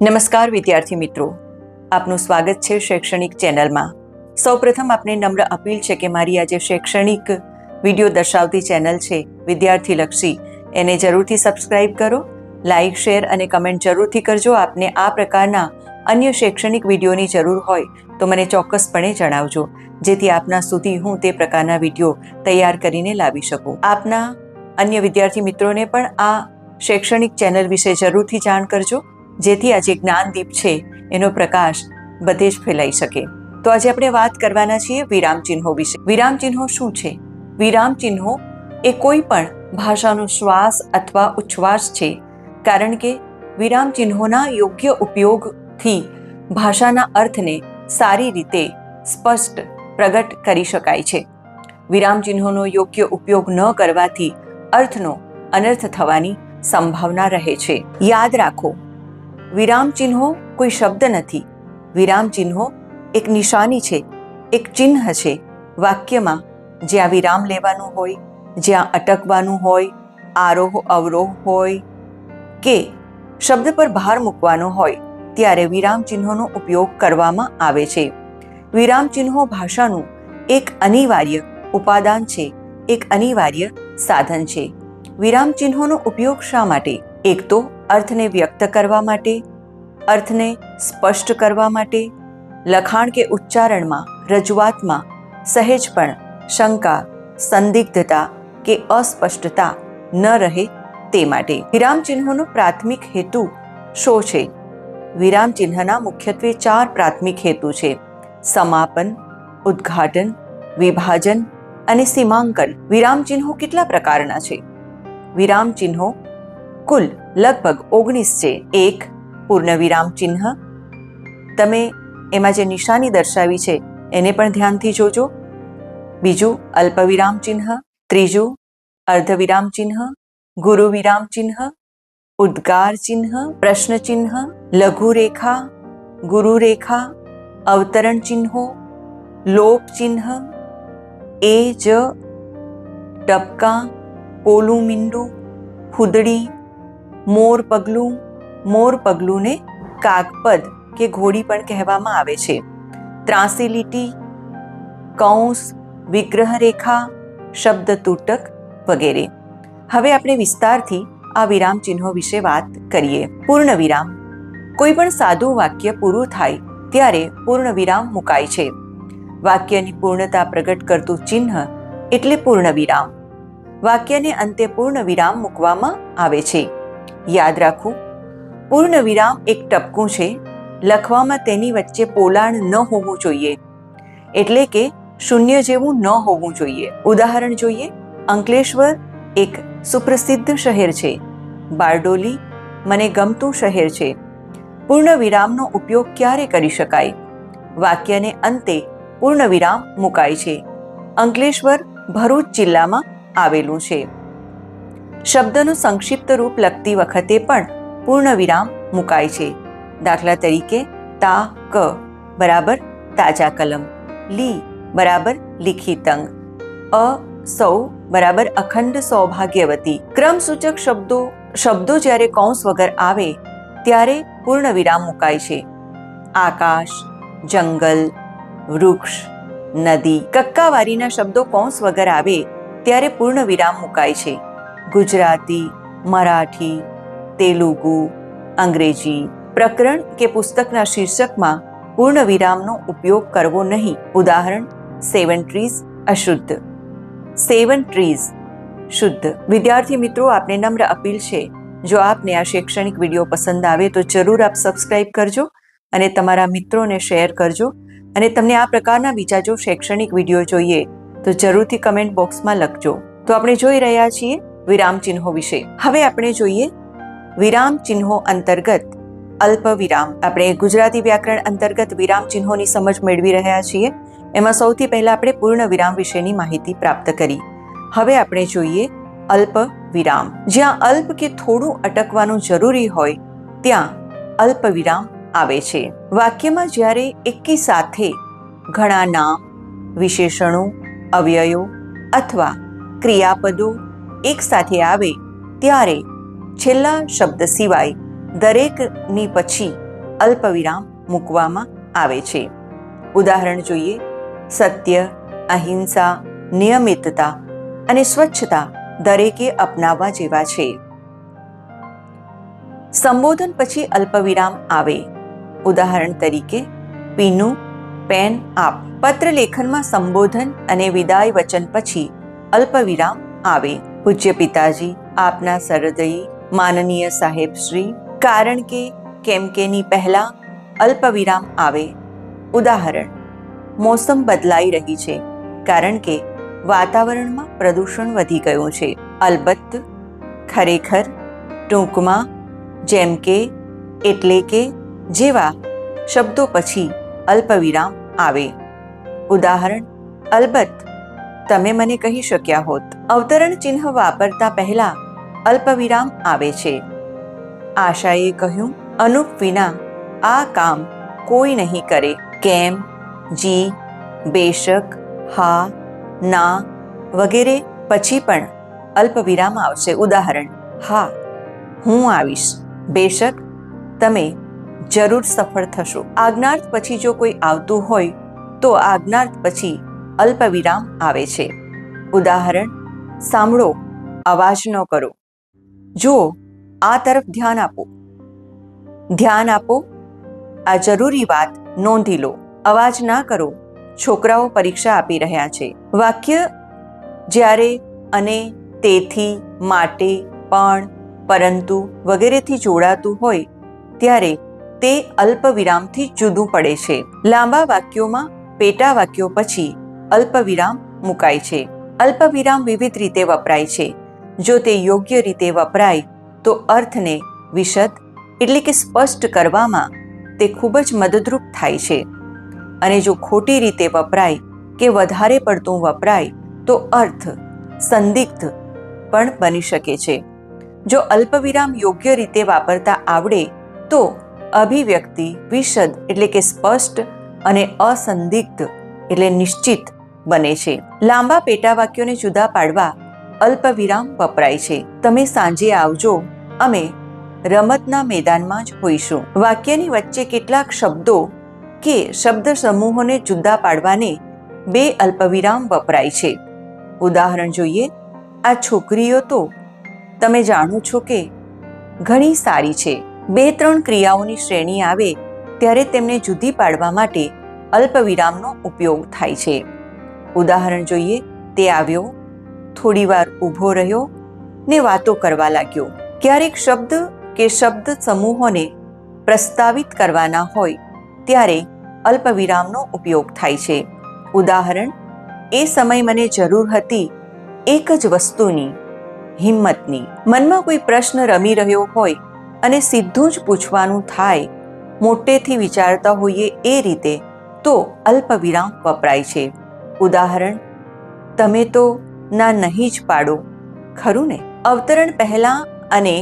નમસ્કાર વિદ્યાર્થી મિત્રો. આપનું સ્વાગત છે શૈક્ષણિક ચેનલમાં. સૌપ્રથમ આપને નમ્ર અપીલ છે કે મારી આ જે શૈક્ષણિક વીડિયો દર્શાવતી ચેનલ છે વિદ્યાર્થી લક્ષી. એને જરૂરથી સબસ્ક્રાઇબ કરો, લાઇક, શેર અને કમેન્ટ જરૂરથી કરજો. આપને આ પ્રકારના અન્ય શૈક્ષણિક વિડીયોની જરૂર હોય તો મને ચોક્કસપણે જણાવજો, જેથી આપના સુધી હું તે પ્રકારના વીડિયો તૈયાર કરીને લાવી શકું. આપના અન્ય વિદ્યાર્થી મિત્રોને પણ આ શૈક્ષણિક ચેનલ વિશે જરૂરથી જાણ કરજો. જેથી આ જે જ્ઞાનદીપ છે, એનો પ્રકાશ બધે જ ફેલાઈ શકે. તો આજે આપણે વાત કરવાના છીએ વિરામ ચિહ્નો વિશે. વિરામ ચિહ્નો શું છે? વિરામ ચિહ્નો એ કોઈ પણ ભાષાનો શ્વાસ અથવા ઉચ્છ્વાસ છે, કારણ કે વિરામ ચિહ્નોના યોગ્ય ઉપયોગથી ભાષાના અર્થને સારી રીતે સ્પષ્ટ પ્રગટ કરી શકાય છે. વિરામ ચિહ્નોનો યોગ્ય ઉપયોગ ન કરવાથી અર્થનો અનર્થ થવાની સંભાવના રહે છે. યાદ રાખો વિરામ ચિહ્નો કોઈ શબ્દ નથી. વિરામ ચિહ્નો એક નિશાની છે, એક ચિહ્ન છે. વાક્યમાં જ્યાં વિરામ લેવાનું હોય, જ્યાં અટકવાનું હોય, આરોહ અવરોહ હોય કે શબ્દ પર ભાર મૂકવાનો હોય, ત્યારે વિરામ ચિહ્નોનો ઉપયોગ કરવામાં આવે છે. વિરામ ચિહ્નો ભાષાનું એક અનિવાર્ય ઉપાદાન છે, એક અનિવાર્ય સાધન છે. વિરામ ચિહ્નોનો ઉપયોગ શા માટે? એક તો અર્થને વ્યક્ત કરવા માટે, અર્થને સ્પષ્ટ કરવા માટે, લખાણ કે ઉચ્ચારણમાં રજૂઆતમાં સહેજ પણ શંકા, સંદિગ્ધતા કે અસ્પષ્ટતા ન રહે તે માટે. વિરામચિહ્નોનો પ્રાથમિક હેતુ શો છે? વિરામચિહ્નના મુખ્યત્વે ચાર પ્રાથમિક હેતુ છે. સમાપન, ઉદ્ઘાટન, વિભાજન અને સીમાંકન. વિરામ ચિહ્નો કેટલા પ્રકારના છે? વિરામ ચિહ્નો કુલ લગભગ ઓગણીસ છે. એક પૂર્ણ વિરામ ચિહ્ન. તમે એમાં જે નિશાની દર્શાવી છે, એને પણ ધ્યાનથી જોજો. બીજું અલ્પ વિરામ ચિહ્ન. ત્રીજું અર્ધ વિરામ ચિહ્ન. ગુરુ વિરામ ચિહ્ન. ઉદ્ગાર ચિહ્ન, પ્રશ્ન ચિહ્ન. લઘુરેખા, ગુરુરેખા, અવતરણ ચિહ્નો. લોપ ચિહ્ન. એ જ, ટપકા, પોલું મીંડું ખુદડી મોર પગલું, મોર પગલુંને કાગપદ કે ઘોડી પણ કહેવામાં આવે છે. ત્રાસી લીટી, કૌંસ વિગ્રહરેખા શબ્દ તૂટક વગેરે. હવે આપણે વિસ્તારથી આ વિરામ ચિહ્નો વિશે વાત કરીએ. પૂર્ણ વિરામ. કોઈ પણ સાદું વાક્ય પૂરું થાય ત્યારે પૂર્ણ વિરામ મુકાય છે. વાક્યની પૂર્ણતા પ્રગટ કરતું ચિહ્ન એટલે પૂર્ણ વિરામ. વાક્યને અંતે પૂર્ણ વિરામ મૂકવામાં આવે છે. યાદ રાખવું. પૂર્ણ વિરામ એક ટપકું છે. લખવામાં તેની વચ્ચે પોલાણ ન હોવું જોઈએ. એટલે કે શૂન્ય જેવું ન હોવું જોઈએ. ઉદાહરણ જોઈએ. અંકલેશ્વર એક સુપ્રસિદ્ધ શહેર છે. બારડોલી મને ગમતું શહેર છે. પૂર્ણ વિરામનો ઉપયોગ ક્યારે કરી શકાય? વાક્યને અંતે પૂર્ણ વિરામ મુકાય છે. અંકલેશ્વર ભરૂચ જિલ્લામાં આવેલું છે. શબ્દનું સંક્ષિપ્ત રૂપ લખતી વખતે પણ પૂર્ણ વિરામ મુકાય છે. દાખલા તરીકે, તા, ક, બરાબર, તાજા કલમ. લી, બરાબર લિખિતંગ અ, સૌ, બરાબર, અખંડ સૌભાગ્યવતી. ક્રમસૂચક શબ્દો શબ્દો જ્યારે કૌંસ વગર આવે, ત્યારે પૂર્ણ વિરામ મુકાય છે. આકાશ, જંગલ, વૃક્ષ, નદી. કક્કાવારીના શબ્દો કૌંસ વગર આવે, ત્યારે પૂર્ણ વિરામ મુકાય છે. ગુજરાતી, મરાઠી, તેલુગુ, અંગ્રેજી પ્રકરણ કે પુસ્તકના શીર્ષકમાં પૂર્ણ વિરામનો ઉપયોગ કરવો નહીં. ઉદાહરણ, સેવન ટ્રીઝ અશુદ્ધ. સેવન ટ્રીઝ શુદ્ધ. વિદ્યાર્થી મિત્રો, આપને નમ્ર અપીલ છે. જો આપને આ શૈક્ષણિક વીડિયો પસંદ આવે તો જરૂર આપ સબસ્ક્રાઇબ કરજો અને તમારા મિત્રોને શેર કરજો અને તમને આ પ્રકારના બીજા જો શૈક્ષણિક વીડિયો જોઈએ તો જરૂરથી કમેન્ટ બોક્સમાં લખજો. તો આપણે જોઈ રહ્યા છીએ વિરામ ચિહ્નો વિશે. હવે આપણે જોઈએ વિરામ ચિહ્નો અંતર્ગત અલ્પ વિરામ. આપણે ગુજરાતી વ્યાકરણ અંતર્ગત વિરામ ચિહ્નોની સમજ મેળવી રહ્યા છીએ. એમાં સૌથી પહેલા આપણે પૂર્ણ વિરામ વિશેની માહિતી પ્રાપ્ત કરી. હવે આપણે જોઈએ અલ્પ વિરામ. જ્યાં અલ્પ કે થોડું અટકવાનું જરૂરી હોય, ત્યાં અલ્પ વિરામ આવે છે. વાક્યમાં જ્યારે એકી સાથે ઘણા નામ, વિશેષણો અવ્યયો અથવા ક્રિયાપદો એક સાથે આવે ત્યારે છેલ્લા શબ્દ સિવાય દરેકની પછી અલ્પવિરામ મૂકવામાં આવે છે. ઉદાહરણ જોઈએ, સત્ય, અહિંસા, નિયમિતતા અને સ્વચ્છતા દરેકે અપનાવવા જેવા છે. સંબોધન પછી અલ્પવિરામ આવે. ઉદાહરણ તરીકે, પીનું, પેન આપ પત્ર લેખનમાં સંબોધન અને વિદાય વચન પછી અલ્પવિરામ આવે. પૂજ્ય પિતાજી, આપના સરદયી માનનીય સાહેબ શ્રી, કારણ કે કેમ કેની પહેલા અલ્પવિરામ આવે. ઉદાહરણ, મોસમ બદલાઈ રહી છે, કારણ કે વાતાવરણમાં પ્રદૂષણ વધી ગયું છે. અલબત્ત, ખરેખર, ટૂંકમાં, જેમ કે, એટલે કે, જેવા શબ્દો પછી અલ્પવિરામ આવે. ઉદાહરણ, અલબત્ત તમે મને કહી શક્યા હોત. અવતરણ ચિહ્ન વાપરતા પહેલા અલ્પવિરામ આવે છે. આશાએ કહ્યું, અનુપ વિના આ કામ કોઈ નહીં કરે. કેમ? જી, બેશક, હા, ના, વગેરે. પછી પણ અલ્પવિરામ આવશે. ઉદાહરણ, હા, હું આવીશ. બેશક, તમે જરૂર સફળ થશો. આજ્ઞાર્થ પછી જો કોઈ આવતું હોય, તો આજ્ઞાર્થ પછી અલ્પવિરામ આવે છે. ઉદાહરણ, સાંભળો, અવાજ ન કરો. જુઓ, આ તરફ ધ્યાન આપો. ધ્યાન આપો, આ જરૂરી વાત નોંધી લો. અવાજ ના કરો. છોકરાઓ પરીક્ષા આપી રહ્યા છે. વાક્ય, જ્યારે અને તેથી, માટે, પણ, પરંતુ વગેરેથી જોડાતું હોય, ત્યારે તે અલ્પ વિરામથી જુદું પડે છે. લાંબા વાક્યોમાં, પેટા વાક્યો પછી અલ્પ વિરામ મુકાય છે. અલ્પ વિરામ વિવિધ રીતે વપરાય છે. જો તે યોગ્ય રીતે વપરાય, તો અર્થને વિશદ, એટલે કે સ્પષ્ટ કરવામાં તે ખૂબ જ મદદરૂપ થાય છે. અને જો ખોટી રીતે વપરાય કે વધારે પડતું વપરાય, તો અર્થ સંદિગ્ધ પણ બની શકે છે. જો અલ્પવિરામ યોગ્ય રીતે વાપરતા આવડે, તો અભિવ્યક્તિ વિશદ, એટલે કે સ્પષ્ટ અને અસંદિગ્ધ, એટલે નિશ્ચિત બને છે. લાંબા પેટા વાક્યોને જુદા પાડવા અલ્પવિરામ વપરાય છે. તમે સાંજે આવજો, અમે રમતના મેદાનમાં જ હોઈશું. વાક્યની વચ્ચે કેટલાક શબ્દો કે શબ્દ સમૂહોને જુદા પાડવાને બે અલ્પવિરામ વપરાય છે. ઉદાહરણ જોઈએ, આ છોકરીઓ તો તમે જાણો છો કે ઘણી સારી છે. બે ત્રણ ક્રિયાઓની શ્રેણી આવે ત્યારે તેમને જુદી પાડવા માટે અલ્પવિરામનો ઉપયોગ થાય છે. ઉદાહરણ જોઈએ, તે આવ્યો, થોડીવાર ઊભો રહ્યો ને વાતો કરવા લાગ્યો. ક્યારેક શબ્દ કે શબ્દ સમૂહોને પ્રસ્તાવિત કરવાના હોય, ત્યારે અલ્પવિરામનો ઉપયોગ થાય છે. ઉદાહરણ, એ સમય મને જરૂર હતી એક જ વસ્તુની, હિંમતની. મનમાં કોઈ પ્રશ્ન રમી રહ્યો હોય અને સીધું જ પૂછવાનું થાય, મોટેથી વિચારતા હોઈએ એ રીતે, તો અલ્પવિરામ વપરાય છે. ઉદાહરણ, તમે તો ના નહીં જ પાડો, ખરું ને? અવતરણ પહેલા અને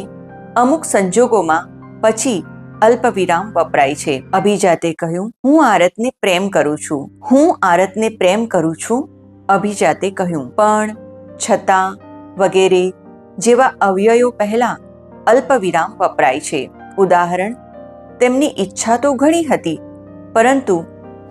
અમુક સંજોગોમાં પછી અલ્પવિરામ વપરાય છે. અભિજાતે કહ્યું, હું આરતને પ્રેમ કરું છું. હું આરતને પ્રેમ કરું છું, અભિજાતે કહ્યું. પણ છતાં વગેરે જેવા અવ્યયો પહેલા અલ્પવિરામ વપરાય છે. ઉદાહરણ, તેમની ઈચ્છા તો ઘણી હતી, પરંતુ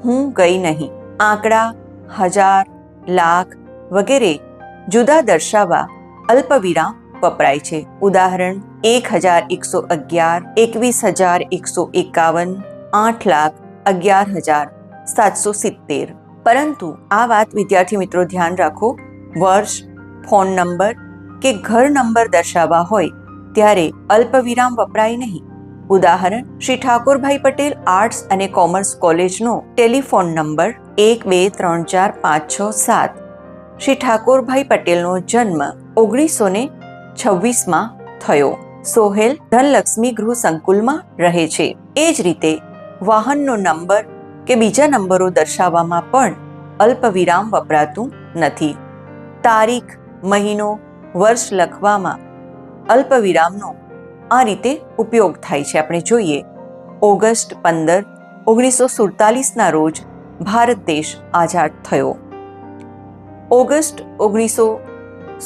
હું ગઈ નહીં. આંકડા હજાર, લાખ વગેરે જુદા દર્શાવવા અલ્પવિરામ વપરાય છે. ઉદાહરણ એક હજાર એકસો અગિયાર, એકવીસ હજાર એકસો એકાવન, આઠ લાખ અગિયાર હજાર સાતસો સિત્તેર. પરંતુ આ વાત વિદ્યાર્થી મિત્રો ધ્યાન રાખો. વર્ષ, ફોન નંબર કે ઘર નંબર દર્શાવવા હોય ત્યારે અલ્પવિરામ વપરાય નહીં. ઉદાહરણ, શ્રી ઠાકોરભાઈ પટેલ આર્ટ્સ અને કોમર્સ કોલેજનો ટેલિફોન નંબર એક બે ત્રણ ચાર પાંચ છ સાત. શ્રી ઠાકોરભાઈ પટેલનો જન્મ ઓગણીસો ને છવ્વીસમાં થયો. સોહેલ ધનલક્ષ્મી ગૃહ સંકુલમાં રહે છે. એ જ રીતે વાહનનો નંબર કે બીજા નંબરો દર્શાવવામાં પણ અલ્પવિરામ વપરાતું નથી. તારીખ, મહિનો, વર્ષ લખવામાં અલ્પવિરામનો આ રીતે ઉપયોગ થાય છે. આપણે જોઈએ. ઓગસ્ટ પંદર ઓગણીસો સુડતાલીસના રોજ ભારત દેશ આઝાદ થયો. ઓગસ્ટ ઓગણીસો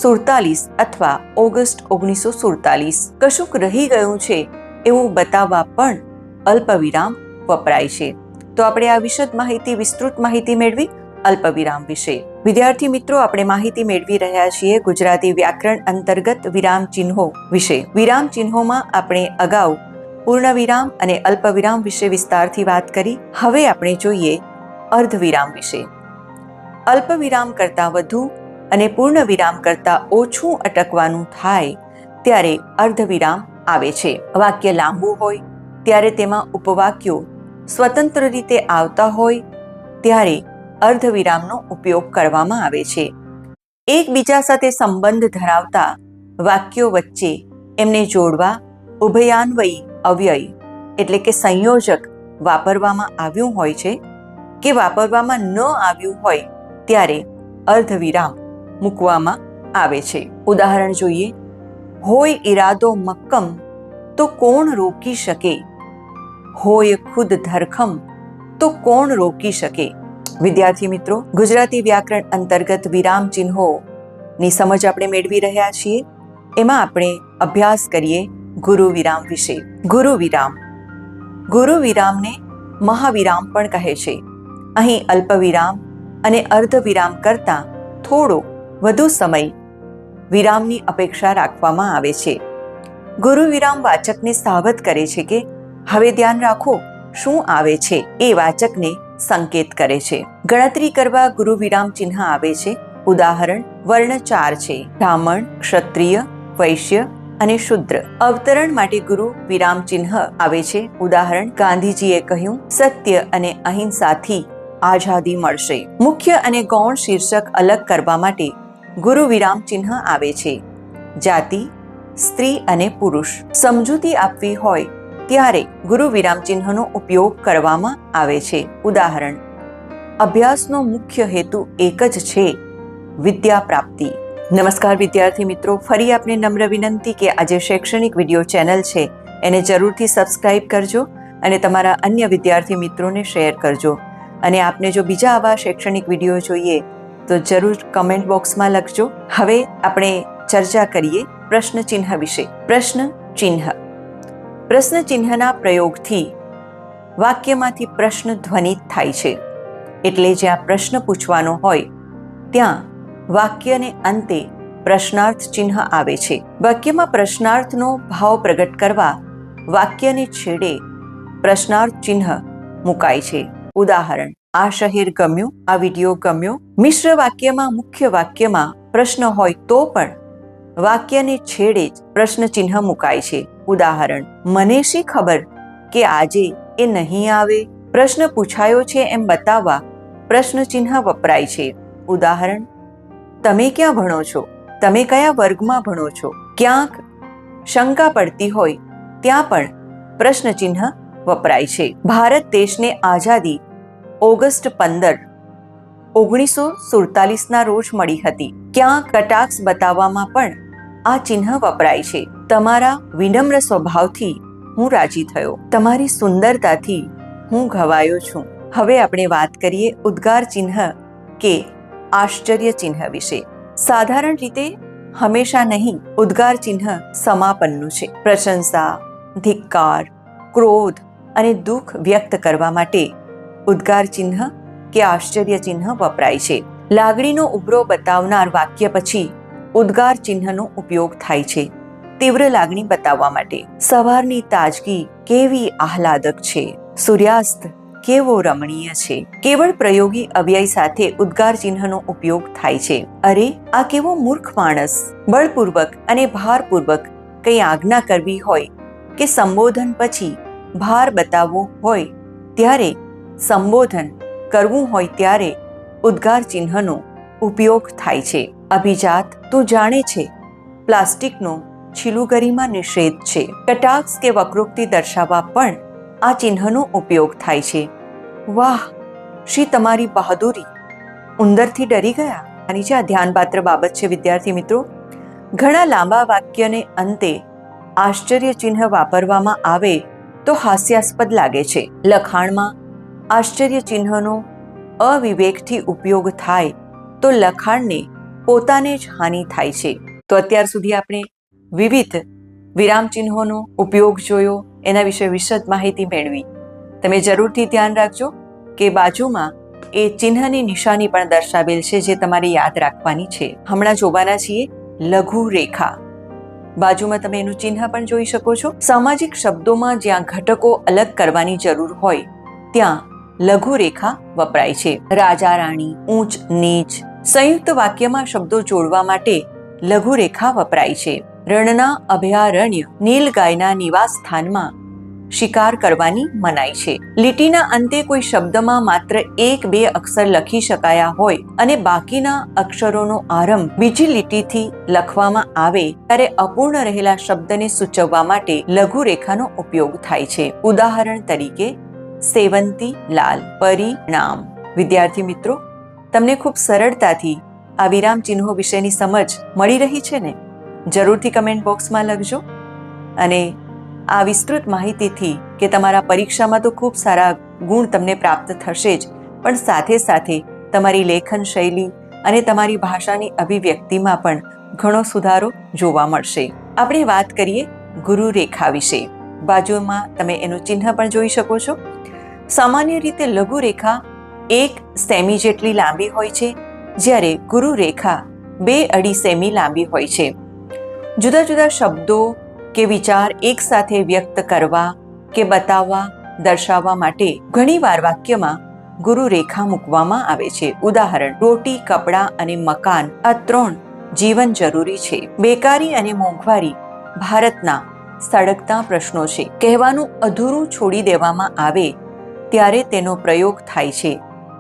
સુડતાલીસ અથવા ઓગસ્ટ ઓગણીસો સુડતાલીસ કશુંક રહી ગયું છે એવું બતાવવા પણ અલ્પવિરામ વપરાય છે. તો આપણે આ વિશદ માહિતી, વિસ્તૃત માહિતી મેળવી અલ્પવિરામ વિશે. વિદ્યાર્થી મિત્રો, આપણે માહિતી મેળવી રહ્યા છીએ ગુજરાતી વ્યાકરણ અંતર્ગત વિરામ ચિહ્નો વિશે. વિરામ ચિહ્નોમાં આપણે અગાઉ પૂર્ણ વિરામ અને અલ્પવિરામ વિશે વિસ્તારથી વાત કરી. હવે આપણે જોઈએ અર્ધવિરામ વિશે. અલ્પવિરામ કરતાં વધુ અને પૂર્ણ વિરામ કરતાં ઓછું અટકવાનું થાય ત્યારે અર્ધવિરામ આવે છે. વાક્ય લાંબુ હોય ત્યારે તેમાં ઉપવાક્યો સ્વતંત્ર રીતે આવતા હોય ત્યારે અર્ધવિરામનો ઉપયોગ કરવામાં આવે છે. એકબીજા સાથે સંબંધ ધરાવતા વાક્યો વચ્ચે એમને જોડવા, ઉભયાન્વયી, અવ્યય એટલે કે સંયોજક વાપરવામાં આવ્યું હોય છે. કે વાપરવામાં ન આવ્યું હોય ત્યારે અર્ધવિરામ મૂકવામાં આવે છે. ઉદાહરણ જોઈએ. હોય ઈરાદો મક્કમ તો કોણ રોકી શકે? હોય ખુદ ધરખમ તો કોણ રોકી શકે? વિદ્યાર્થી મિત્રો, ગુજરાતી વ્યાકરણ અંતર્ગત વિરામ ચિહ્નો ની સમજ આપણે મેળવી રહ્યા છીએ. એમાં આપણે અભ્યાસ કરીએ ગુરુ વિરામ વિશે. ગુરુ વિરામ. ગુરુ વિરામને મહાવિરામ પણ કહે છે. અહીં અલ્પ વિરામ અને અર્ધ વિરામ કરતાં થોડો વધુ સમય વિરામની અપેક્ષા રાખવામાં આવે છે. ગુરુ વિરામ વાચકને સાવધ કરે છે કે હવે ધ્યાન રાખો શું આવે છે એ વાચકને સંકેત કરે છે. ગણતરી કરવા ગુરુ વિરામ ચિહ્ન આવે છે. ઉદાહરણ, વર્ણ ચાર છે. બ્રાહ્મણ, ક્ષત્રિય, વૈશ્ય અને શુદ્ર. અવતરણ માટે ગુરુ વિરામ ચિહ્ન આવે છે. ઉદાહરણ, ગાંધીજીએ કહ્યું, સત્ય અને અહિંસાથી આઝાદી મળશે. મુખ્ય અને ગૌણ શીર્ષક અલગ કરવા માટે ગુરુ વિરામ ચિહ્ન આવે છે. જાતિ, સ્ત્રી અને પુરુષ. સમજૂતી આપવી હોય ત્યારે ગુરુ વિરામ ચિહ્નનો ઉપયોગ કરવામાં આવે છે. ઉદાહરણ, અભ્યાસનો મુખ્ય હેતુ એક જ છે, વિદ્યા પ્રાપ્તિ. નમસ્કાર વિદ્યાર્થી મિત્રો, ફરી આપને નમ્ર વિનંતી કે આ જે શૈક્ષણિક વીડિયો ચેનલ છે, એને જરૂરથી સબસ્ક્રાઇબ કરજો અને તમારા અન્ય વિદ્યાર્થી મિત્રોને શેર કરજો. અને આપને જો બીજા આવા શૈક્ષણિક વીડિયો જોઈએ, તો જરૂર કમેન્ટ બોક્સમાં લખજો. હવે આપણે ચર્ચા કરીએ પ્રશ્ન ચિહ્ન વિશે. પ્રશ્ન ચિહ્ન. પ્રશ્ન ચિહ્નના પ્રયોગથી વાક્યમાંથી પ્રશ્ન ધ્વનિત થાય છે. એટલે જ્યાં પ્રશ્ન પૂછવાનો હોય, ત્યાં વાક્યને અંતે પ્રશ્નાર્થ ચિહ્ન આવે છે. વાક્યમાં પ્રશ્નાર્થનો ભાવ પ્રગટ કરવા વાક્યને છેડે પ્રશ્નાર્થ ચિહ્ન મુકાય છે. ઉદાહરણ, આ શહેર ગમ્યું, આ વીડિયો ગમ્યો? મિશ્ર વાક્યમાં, મુખ્ય વાક્યમાં પ્રશ્ન હોય તો પણ વાક્યને છેડે જ પ્રશ્ન ચિહ્ન મુકાય છે. ઉદાહરણ, મને શી ખબર કે આજે એ નહીં આવે? પ્રશ્ન પૂછાયો છે એમ બતાવવા પ્રશ્ન ચિહ્ન વપરાય છે. ઉદાહરણ, તમે ક્યાં ભણો છો? તમે કયા વર્ગમાં ભણો છો? ક્યાંક શંકા પડતી હોય ત્યાં પણ પ્રશ્ન ચિહ્ન વપરાય છે. ભારત દેશને આઝાદી ઓગસ્ટ પંદર, ઓગણીસો સુડતાલીસના રોજ મળી હતી. ક્યાં કટાક્ષ બતાવવામાં પણ આ ચિહ્ન વપરાય છે. તમારા વિનમ્ર સ્વભાવથી હું રાજી થયો. તમારી સુંદરતાથી હું ઘવાયો છું. હવે આપણે વાત કરીએ ઉદ્ગાર ચિહ્ન કે આશ્ચર્ય ચિહ્ન વિશે. સાધારણ રીતે હંમેશા નહીં, ઉદ્ગાર ચિહ્ન સમાપનનું છે. પ્રશંસા, ધિક્કાર, ક્રોધ અને દુઃખ વ્યક્ત કરવા માટે ઉદ્ગાર ચિહ્ન કે આશ્ચર્ય ચિહ્ન વપરાય છે. લાગણીનો ઉભરો બતાવનાર વાક્ય પછી ઉદ્ગાર ચિહ્નનો ઉપયોગ થાય છે. તીવ્ર લાગણી બતાવવા માટે. સવારની તાજગી કેવી આહલાદક છે. સૂર્યાસ્ત કેવો રમણીય છે. કેવળ પ્રયોગી અવ્યય સાથે ઉદ્ગાર ચિહ્નનો ઉપયોગ થાય છે. અરે, આ કેવો મૂર્ખ માણસ. બળપૂર્વક અને ભારપૂર્વક કંઈ આજ્ઞા કરવી હોય કે સંબોધન પછી ભાર બતાવવો હોય ત્યારે સંબોધન કરવું હોય ત્યારે ઉદ્ગાર ચિહ્નનો ઉપયોગ થાય છે. અભિજાત તું જાણે છે, પ્લાસ્ટિકનો છીલુગરીમાં નિષેધ છે. કટાક્ષ કે વક્રોક્તિ દર્શાવવા પણ આ ચિહ્નનો ઉપયોગ થાય છે. વાહ શી તમારી બહાદુરી! ઉંદરથી ડરી ગયા? આની જે આ ધ્યાનપાત્ર બાબત છે, વિદ્યાર્થી મિત્રો? ઘણા લાંબા વાક્યને અંતે આશ્ચર્ય ચિહ્ન વાપરવામાં આવે તો હાસ્યાસ્પદ લાગે છે. લખાણમાં આશ્ચર્ય ચિહ્નનો અવિવેકથી ઉપયોગ થાય તો લખાણને પોતાને જ હાનિ થાય છે. તો અત્યાર સુધી આપણે વિવિધ વિરામચિહ્નોનો ઉપયોગ જોયો, એના વિશે વિશદ માહિતી મેળવી. તમે જરૂરથી ધ્યાન રાખજો કે બાજુમાં એ ચિહ્નની નિશાની પણ દર્શાવેલ છે, જે તમારે યાદ રાખવાની છે. હમણાં જોવાના છીએ લઘુ રેખા બાજુમાં તમે એનું ચિહ્ન પણ જોઈ શકો છો. સામાજિક શબ્દોમાં જ્યાં ઘટકો અલગ કરવાની જરૂર હોય, ત્યાં લઘુ રેખા વપરાય છે. રાજા રાણી, ઊંચ, નીચ, સંયુક્ત વાક્યમાં શબ્દો જોડવા માટે લઘુ રેખા વપરાય છે. રણના અભયારણ્ય, નીલગાયના નિવાસ સ્થાનમાં શિકાર કરવાની મનાઈ છે. લીટીના અંતે કોઈ શબ્દમાં માત્ર એક બે અક્ષર લખી શકાયા હોય અને બાકીના અક્ષરોનો આરંભ બીજી લીટીથી લખવામાં આવે ત્યારે અપૂર્ણ રહેલા શબ્દને સૂચવવા માટે લઘુ રેખાનો ઉપયોગ થાય છે. ઉદાહરણ તરીકે, સેવંતી લાલ, પરિણામ. વિદ્યાર્થી મિત્રો, તમને ખૂબ સરળતાથી આ વિરામ ચિહ્નો વિશેની સમજ મળી રહી છે ને? જરૂરથી કમેન્ટ બોક્સમાં લખજો અને આ વિસ્તૃત માહિતીથી કે તમારા પરીક્ષામાં તો ખૂબ સારા ગુણ તમને પ્રાપ્ત થશે જ, પણ સાથે સાથે તમારી લેખન શૈલી અને તમારી ભાષાની અભિવ્યક્તિમાં પણ ઘણો સુધારો જોવા મળશે. આપણે વાત કરીએ ગુરુ રેખા વિશે. બાજુમાં તમે એનું ચિહ્ન પણ જોઈ શકો છો. સામાન્ય રીતે લઘુ રેખા એક સેમી જેટલી લાંબી હોય છે, જ્યારે ગુરુ રેખા બે અઢી સેમી લાંબી હોય છે. જુદા જુદા શબ્દો કે વિચાર એકસાથે વ્યક્ત કરવા કે બતાવવા, દર્શાવવા માટે ઘણીવાર વાક્યમાં ગુરુ રેખા મૂકવામાં આવે છે. ઉદાહરણ, રોટી, કપડાં અને મકાન આ ત્રણ જીવન જરૂરી છે. બેકારી અને મોંઘવારી ભારતના સળગતા પ્રશ્નો છે. કહેવાનું અધૂરું છોડી દેવામાં આવે ત્યારે તેનો પ્રયોગ થાય છે.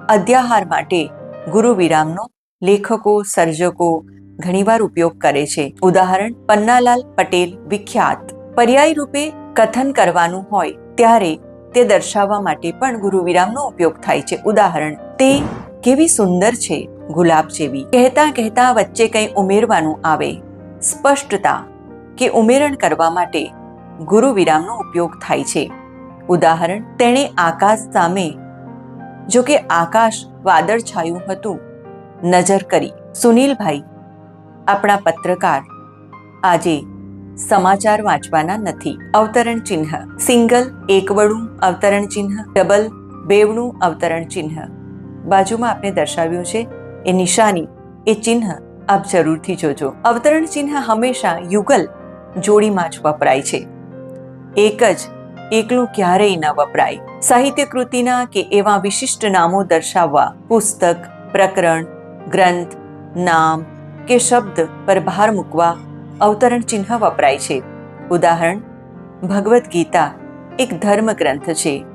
અધ્યાહાર માટે ગુરુ વિરામનો લેખકો, સર્જકો ઘણીવાર ઉપયોગ કરે છે. ઉદાહરણ, પન્નાલાલ પટેલ વિખ્યાત. પર્યાય રૂપે કથન કરવાનું હોય, ત્યારે તે દર્શાવવા માટે પણ ગુરુ વિરામનો ઉપયોગ થાય છે. ઉદાહરણ, તે કેવી સુંદર છે, ગુલાબ જેવી. કહેતા કહેતા વચ્ચે કંઈ ઉમેરવાનું આવે. સ્પષ્ટતા કે ઉમેરણ કરવા માટે ગુરુ વિરામનો ઉપયોગ થાય છે. ઉદાહરણ, તેણે આકાશ સામે, જો કે આકાશ વાદળ છાયું હતું, નજર કરી. સુનિલભાઈ આપણા પત્રકાર. આજે સમાચાર વાંચવાના નથી. અવતરણ ચિહ્ન. સિંગલ, એકવડું અવતરણ ચિહ્ન. ડબલ, બેવડું અવતરણ ચિહ્ન. બાજુમાં આપણે દર્શાવ્યું છે, એ નિશાની, એ ચિહ્ન. આપ જરૂરથી જોજો. અવતરણ ચિહ્ન હંમેશા યુગલ જોડીમાં જ વપરાય છે. એક જ, એકલું ક્યારેય ન વપરાય. સાહિત્ય કૃતિના કે એવા વિશિષ્ટ નામો દર્શાવવા પુસ્તક, પ્રકરણ, ગ્રંથ, નામ કે શબ્દ પર ભાર મૂકવા અવતરણ ચિહ્ન વપરાય છે. ઉદાહરણ, ભગવદ્ ગીતા એક ધર્મ ગ્રંથ છે.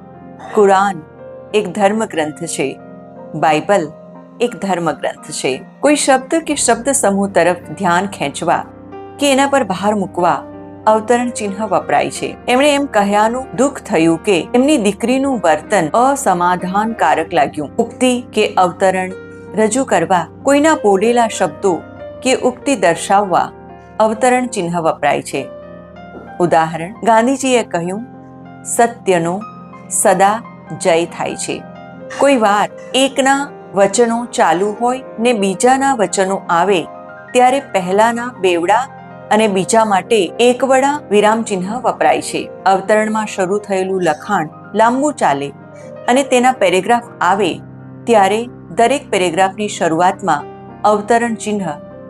કુરાન એક ધર્મ ગ્રંથ છે. બાઇબલ એક ધર્મ ગ્રંથ છે. કોઈ શબ્દ કે શબ્દ સમૂહ તરફ ધ્યાન ખેંચવા કે એના પર ભાર મૂકવા અવતરણ ચિહ્ન વપરાય છે. એમણે એમ કહ્યાનું દુઃખ થયું કે એમની દીકરીનું વર્તન અસમાધાનકારક લાગ્યું. ઉક્તિ કે અવતરણ રજૂ કરવા કોઈના બોલેલા શબ્દો કે ઉક્તિ દર્શાવવા અવતરણ ચિહ્ન વપરાય છે. ઉદાહરણ, ગાંધીજીએ કહ્યું, સત્યનો સદા જય થાય છે. કોઈ વાર એકના વચનો ચાલુ હોય ને બીજાના વચનો આવે, ત્યારે પહેલાના બેવડા અને બીજા માટે એકવડા વિરામ ચિહ્ન વપરાય છે. અવતરણમાં શરૂ થયેલું લખાણ લાંબુ ચાલે અને તેના પેરેગ્રાફ આવે, ત્યારે દરેક પેરેગ્રાફની શરૂઆતમાં અવતરણ ચિહ્ન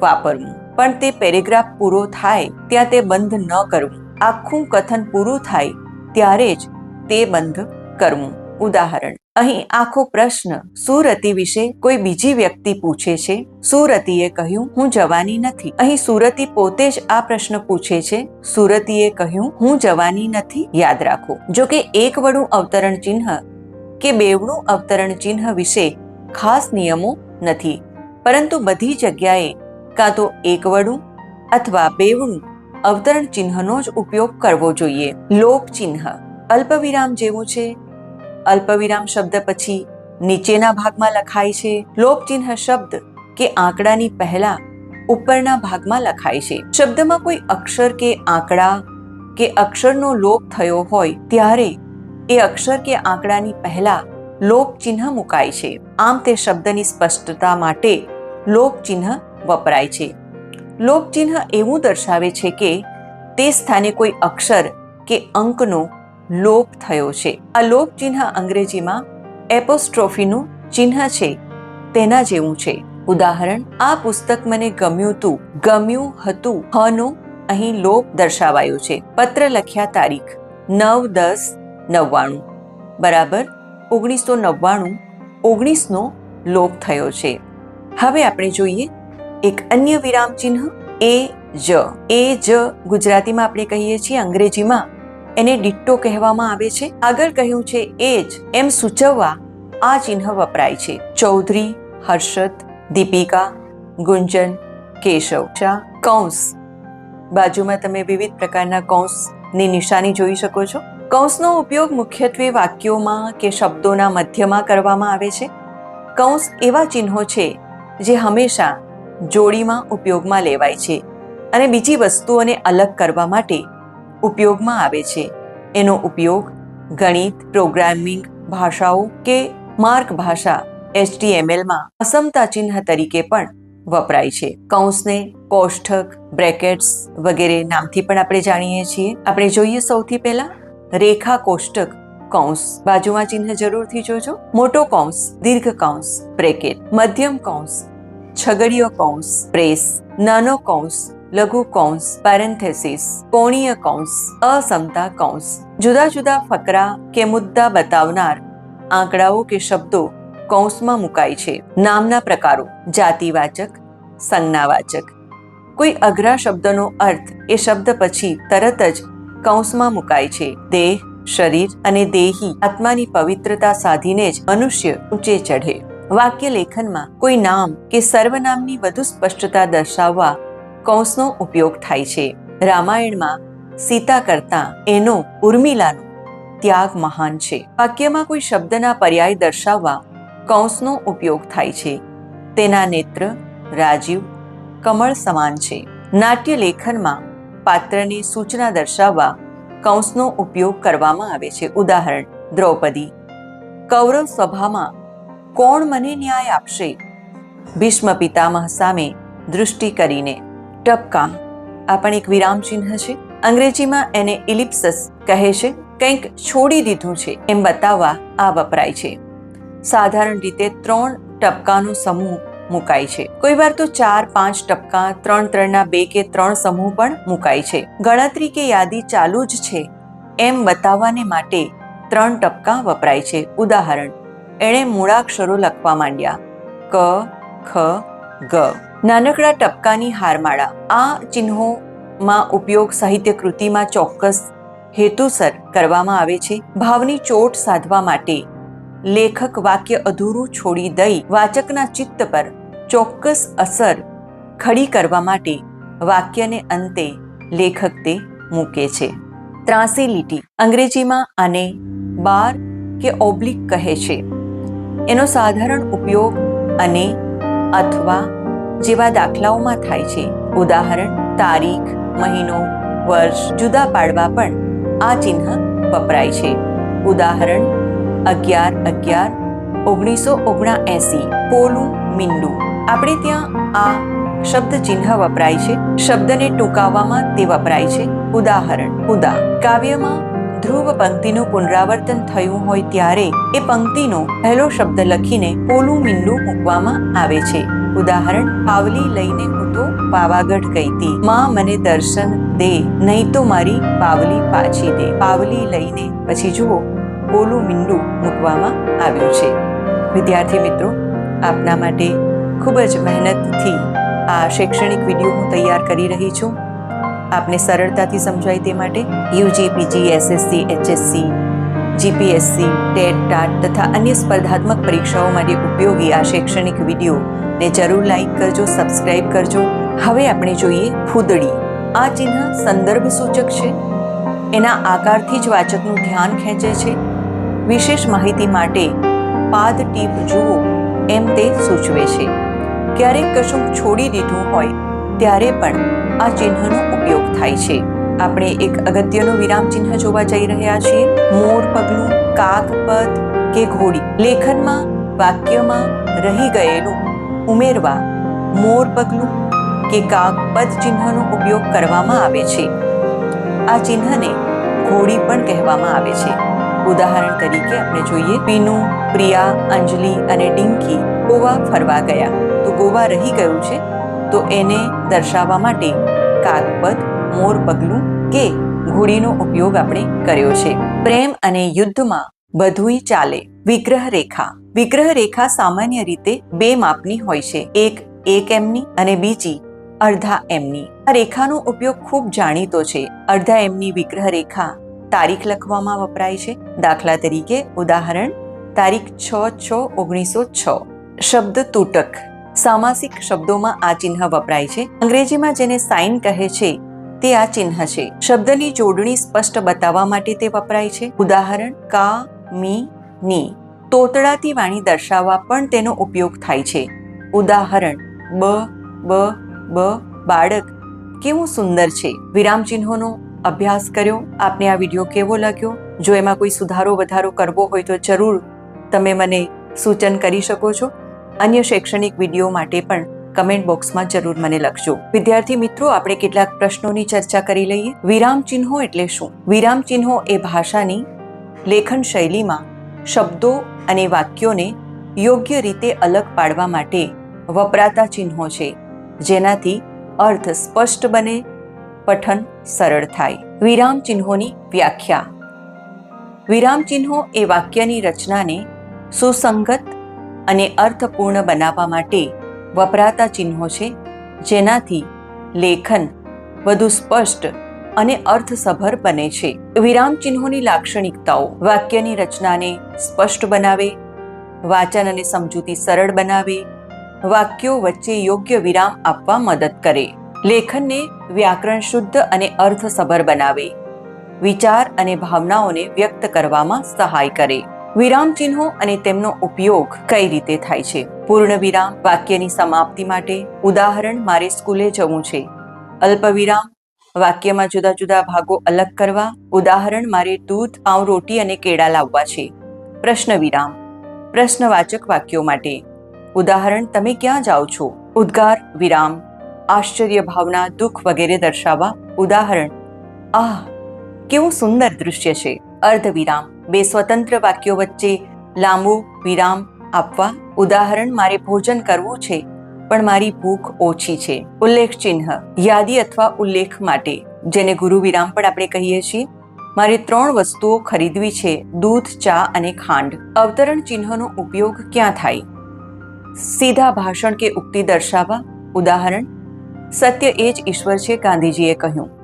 વાપરવું. પણ તે પેરેગ્રાફ પૂરો થાય ત્યાં તે બંધ ન કરવું. આખું કથન પૂરું થાય ત્યારે જ તે બંધ કરવું. ઉદાહરણ, અહીં આખો પ્રશ્ન સુરતી વિશે કોઈ બીજી વ્યક્તિ પૂછે છે? સુરતીએ કહ્યું, હું જવાની નથી. અહીં સુરતી પોતે જ આ પ્રશ્ન પૂછે છે. સુરતીએ કહ્યું, હું જવાની નથી. યાદ રાખો, જો કે એક વડું અવતરણ ચિહ્ન કે બેવડું અવતરણ ચિહ્ન વિશે ખાસ નિયમો નથી. પરંતુ બધી જગ્યાએ કાં તો એકવડું અથવા બેવડું અવતરણ ચિહ્નનો જ ઉપયોગ કરવો જોઈએ. લોપ ચિહ્ન અલ્પવિરામ જેવું છે. અલ્પવિરામ શબ્દ પછી નીચેના ભાગમાં લખાય છે. લોપ ચિહ્ન શબ્દ કે આંકડાની પહેલા ઉપરના ભાગમાં લખાય છે. શબ્દમાં કોઈ અક્ષર કે આંકડા કે અક્ષરનો લોપ થયો હોય ત્યારે એ અક્ષર કે આંકડાની પહેલા લોપ ચિહ્ન મુકાય છે. આમ તે શબ્દની સ્પષ્ટતા માટે લોપ ચિહ્ન વપરાય છે. લોકચિહ્ન એવું દર્શાવે છે કે તે સ્થાને કોઈ અક્ષર કે અંકનો લોપ થયો છે. આ લોકચિહ્ન અંગ્રેજીમાં એપોસ્ટ્રોફીનું ચિહ્ન છે, તેના જેવું છે. ઉદાહરણ, આ પુસ્તક મને ગમ્યું તું, ગમ્યું હતું, હનો અહીં લોપ દર્શાવાયો છે. પત્ર લખ્યા તારીખ, નવ દસ નવ્વાણું. બરાબર? ઓગણીસો નવ્વાણું, ઓગણીસનો લોપ થયો છે. હવે આપણે જોઈએ એક અન્ય વિરામ ચિહ્ન, એ જ. એ જ ગુજરાતીમાં આપણે કહીએ છીએ, અંગ્રેજીમાં એને ડિટ્ટો કહેવામાં આવે છે. આગળ કહ્યું છે, એ જ. એમ સૂચવવા આ ચિહ્ન વપરાય છે. ચૌધરી, હર્ષદ, દીપિકા, ગુંજન, કેશવ શાહ કૌંસ. બાજુમાં તમે વિવિધ પ્રકારના કૌંસની નિશાની જોઈ શકો છો. કૌંસનો ઉપયોગ મુખ્યત્વે વાક્યોમાં કે શબ્દોના મધ્યમાં કરવામાં આવે છે. કૌંસ એવા ચિહ્નો છે જે હંમેશા જોડીમાં ઉપયોગમાં લેવાય છે અને બીજી વસ્તુઓને અલગ કરવા માટે ઉપયોગમાં આવે છે. એનો ઉપયોગ ગણિત, પ્રોગ્રામિંગ, ભાષાઓ કે માર્ક ભાષા એચટીએમએલમાં અસમતા ચિહ્ન તરીકે પણ વપરાય છે. કૌંસને કોષ્ઠક બ્રેકેટ્સ વગેરે નામથી પણ આપણે જાણીએ છીએ. આપણે જોઈએ સૌથી પહેલા રેખા કોષ્ટક. કૌંસ બાજુમાં ચિહ્ન જરૂરથી જોજો. મોટો કૌંસ, દીર્ઘ કૌંસ, બ્રેકેટ. મધ્યમ કૌંસ છગડીયો કૌંસ, પ્રેસ, નાનો કૌંસ, લઘુ કૌંસ પેરેન્થેસિસ કોણીય કૌંસ, અસમતા કૌંસ, જુદા જુદા ફકરા કે મુદ્દા બતાવનાર આંકડાઓ કે શબ્દો કૌંસમાં મુકાય છે. નામના પ્રકારો, જાતિવાચક, સંજ્ઞાવાચક. કોઈ અઘરા શબ્દનો અર્થ એ શબ્દ પછી તરત જ કૌંસમાં મુકાય છે. દેહ, શરીર અને દેહી આત્માની પવિત્રતા સાધીને જ મનુષ્ય ઊંચે ચઢે. વાક્ય લેખનમાં કોઈ નામ કે સર્વનામની વધુ સ્પષ્ટતા દર્શાવવા કૌંસનો ઉપયોગ થાય છે. રામાયણમાં સીતા કરતા એનો ઉર્મિલાનો ત્યાગ મહાન છે. વાક્યમાં કોઈ શબ્દના પર્યાય દર્શાવવા કૌંસનો ઉપયોગ થાય છે. તેના નેત્ર રાજીવ કમળ સમાન છે. નાટ્ય લેખનમાં પાત્રની સૂચના દર્શાવવા કૌંસનો ઉપયોગ કરવામાં આવે છે. ઉદાહરણ, દ્રૌપદી. કૌરવ સભામાં કોણ મને ન્યાય આપશે? ભીષ્મ પિતામહ સામે દૃષ્ટિ કરીને, ટપકા, આ પણ એક વિરામ ચિહ્ન છે? અંગ્રેજીમાં એને ઇલિપ્સસ કહે છે, કંઈક છોડી દીધું છે. એમ બતાવવા આ વપરાય છે. સાધારણ રીતે ત્રણ ટપકાનો સમૂહ મુકાય છે. કોઈ વાર તો ચાર, પાંચ ટપકા, ત્રણ ત્રણના બે કે ત્રણ સમૂહ પણ મુકાય છે. ગણતરી કે યાદી ચાલુ જ છે એમ બતાવવાને માટે ત્રણ ટપકા વપરાય છે. ઉદાહરણ એણે મૂળાક્ષરો લખવા માંડ્યા. ક, ખ, ગ. નાનકડા ટપકાની હારમાળા. આ ચિહ્નોમાં ઉપયોગ સાહિત્ય કૃતિમાં ચોક્કસ હેતુસર કરવામાં આવે છે. ભાવની ચોટ સાધવા માટે લેખક વાક્ય અધૂરું છોડી દઈ વાચકના ચિત્ત પર ચોક્કસ અસર ખડી કરવા માટે વાક્યને અંતે લેખક તે મૂકે છે. ત્રાસી લીટી. અંગ્રેજીમાં આને બાર કે ઓબ્લિક કહે છે. એનો સાધારણ ઉપયોગ અને અથવા જેવા દાખલાઓમાં થાય છે. ઉદાહરણ, તારીખ, મહિનો, વર્ષ જુદા પાડવા પણ આ ચિહ્ન વપરાય છે. ઉદાહરણ, અગિયાર અગિયાર ઓગણીસો ઓગણા એસી પોલું મીંડું. આપણે ત્યાં આ શબ્દ ચિહ્ન વપરાય છે. શબ્દને ટૂંકાવવામાં તે વપરાય છે. ઉદાહરણ, ઉદા. કાવ્યમાં ધ્રુવ પંક્તિનું પુનરાવર્તન થયું હોય ત્યારે એ પંક્તિનો પહેલો શબ્દ લખીને પોલું મીંડું મૂકવામાં આવે છે. ઉદાહરણ, પાવલી લઈને હું તો પાવાગઢ ગઈતી માં મને દર્શન દે, નહીં તો મારી પાવલી પાછી દે. પાવલી લઈને, પછી જુઓ, પોલું મીંડું મૂકવામાં આવ્યું છે. વિદ્યાર્થી મિત્રો, આપના માટે ખૂબ જ મહેનતથી આ શૈક્ષણિક વીડિયો હું તૈયાર કરી રહી છું. આપને સરળતાથી સમજાય તે માટે UG PG SSC HSC, GPSC, TET, TAT તથા અન્ય સ્પર્ધાત્મક પરીક્ષાઓ માટે ઉપયોગી આ શૈક્ષણિક વીડિયો ને જરૂર લાઈક કરજો, સબસ્ક્રાઇબ કરજો. હવે આપણે જોઈએ ફૂદડી. આ ચિહ્ન સંદર્ભ સૂચક છે. એના આકારથી જ વાચકનું ધ્યાન ખેંચે છે. વિશેષ માહિતી માટે પાદ ટીપ જુઓ, એમ તે સૂચવે છે. ક્યારેક કશું છોડી દીધું હોય, ત્યારે પણ આ ચિહ્નનો ઉપયોગ થાય છે. આપણે એક અગત્યનું વિરામ ચિહ્ન જોવા જઈ રહ્યા છીએ. મોર પગલું કાક પદ કે ઘોડી. લેખનમાં, વાક્યમાં રહી ગયેલું ઉમેરવા મોર પગલું કે કાક પદ ચિહ્નનો ઉપયોગ કરવામાં આવે છે. આ ચિહ્નને ઘોડી પણ કહેવામાં આવે છે. ઉદાહરણ તરીકે આપણે જોઈએ, પીનુ, પ્રિયા, અંજલિ અને ડિંકી ગોવા ફરવા ગયા. તો ગોવા રહી ગયું છે. તો એને દર્શાવવા માટે કાગપદ મોર પગલું કે ઘોડીનો ઉપયોગ આપણે કર્યો છે. પ્રેમ અને યુદ્ધમાં બધુંય ચાલે. વિગ્રહ રેખા. વિગ્રહ રેખા સામાન્ય રીતે બે માપની હોય છે. એક એક એમની અને બીજી અડધા એમની. આ રેખાનો ઉપયોગ ખૂબ જાણીતો છે. અડધા એમની વિગ્રહ રેખા તારીખ લખવામાં વપરાય છે. દાખલા તરીકે ઉદાહરણ, તારીખ છ છ ઓગણીસો છ. શબ્દ તૂટક. સામાસિક શબ્દોમાં આ ચિહ્ન વપરાય છે. અંગ્રેજીમાં જેને સાઇન કહે છે, તે આ ચિહ્ન છે. શબ્દની જોડણી સ્પષ્ટ બતાવવા માટે તે વપરાય છે. ઉદાહરણ, કા, મી, ની. તોતડાતી વાણી દર્શાવવા પણ તેનો ઉપયોગ થાય છે. ઉદાહરણ, બ બ બ, બાળક. કેવું સુંદર છે. વિરામ ચિહ્નોનો અભ્યાસ કર્યો. આપને આ વીડિયો કેવો લાગ્યો? જો એમાં કોઈ સુધારો વધારો કરવો હોય તો જરૂર તમે મને સૂચન કરી શકો છો. અન્ય શૈક્ષણિક વીડિયો માટે પણ કમેન્ટ બોક્સમાં જરૂર મને લખજો. વિદ્યાર્થી મિત્રો, આપણે કેટલાક પ્રશ્નોની ચર્ચા કરી લઈએ. વિરામ ચિહ્નો એટલે શું? વિરામ ચિહ્નો એ ભાષાની લેખન શૈલીમાં શબ્દો અને વાક્યોને યોગ્ય રીતે અલગ પાડવા માટે વપરાતા ચિહ્નો છે, જેનાથી અર્થ સ્પષ્ટ બને, પઠન સરળ થાય. વિરામ ચિહ્નોની વ્યાખ્યા. વિરામ ચિહ્નો એ વાક્યની રચનાને સુસંગત અને અર્થપૂર્ણ બનાવવા માટે વપરાતા ચિહ્નો છે, જેનાથી લેખન વધુ સ્પષ્ટ અને અર્થસભર બને છે. વિરામ ચિહ્નોની લાક્ષણિકતાઓ વાક્યની રચનાને સ્પષ્ટ બનાવે, વાચન અને સમજૂતી સરળ બનાવે, વાક્યો વચ્ચે યોગ્ય વિરામ આપવા મદદ કરે. લેખનને વ્યાકરણ શુદ્ધ અને અર્થસભર બનાવે, વિચાર અને ભાવનાઓને વ્યક્ત કરવામાં સહાય કરે. વિરામ ચિહ્નો અને તેમનો ઉપયોગ કઈ રીતે થાય છે? પૂર્ણ વિરામ વાક્યની સમાપ્તિ માટે ઉદાહરણ, મારે સ્કૂલે જવું છે. અલ્પ વિરામ, વાક્યમાં જુદા જુદા ભાગો અલગ કરવા. ઉદાહરણ, મારે દૂધ, પાઉં, રોટી અને કેળા લાવવા છે. પ્રશ્ન વિરામ, પ્રશ્નવાચક વાક્યો માટે. ઉદાહરણ, તમે ક્યાં જાઓ છો? ઉદ્ગાર, વિરામ, આશ્ચર્ય ભાવના, દુઃખ વગેરે દર્શાવવા. ઉદાહરણ, આહ, કેવું સુંદર દૃશ્ય છે. અર્ધ વિરામ બે સ્વતંત્ર વાક્યો વચ્ચે લાંબુ વિરામ આપવા ઉદાહરણ મારે ભોજન કરવું છે, પણ મારી ભૂખ ઓછી છે. ઉલ્લેખ ચિહ્ન. યાદી અથવા ઉલ્લેખ માટે, જેને ગુરુ વિરામ પણ આપણે કહીએ છીએ, મારે ત્રણ વસ્તુઓ ખરીદવી છે, દૂધ, ચા અને ખાંડ. અવતરણ ચિહ્નનો ઉપયોગ ક્યાં થાય? સીધા ભાષણ કે ઉક્તિ દર્શાવવા? ઉદાહરણ, સત્ય એ જ ઈશ્વર છે ગાંધીજીએ કહ્યું.